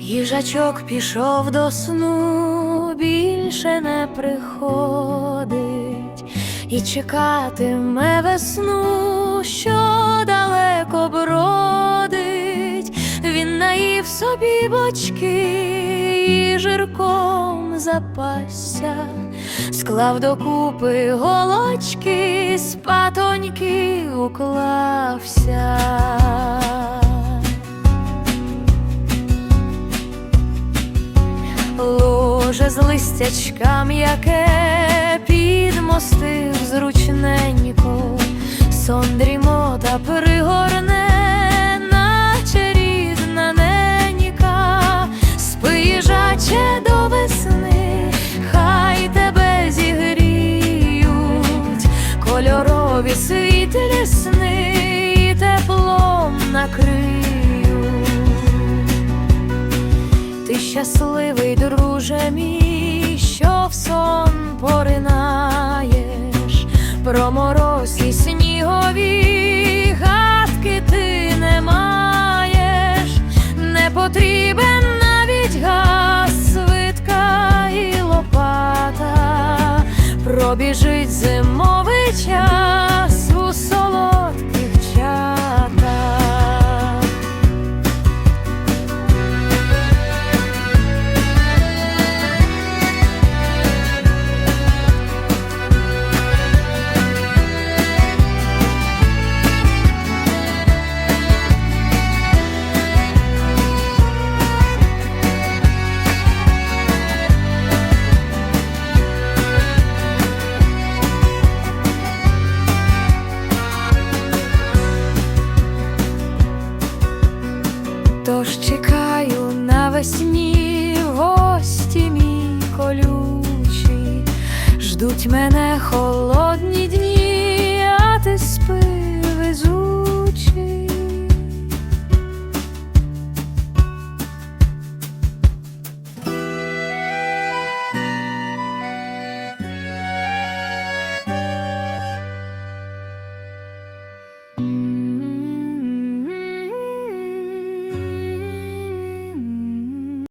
Їжачок пішов до сну, більше не приходить і чекатиме весну, що далеко бродить. Він наїв собі бочки і жирком запасся, склав докупи голочки, спатоньки уклався. Ложе з листячка м'яке підмостив зручненько, сон дрімота пригорне, наче рідна ненька, спи до весни, хай тебе зігріють, кольорові світлі сни і теплом накриють. Ти щасливий, друже мій, що в сон поринаєш, про і снігові гадки ти не маєш, не потрібен навіть газ, свитка і лопата, пробіжить Тож чекаю навесні гості мій колючі, ждуть мене холодні дні.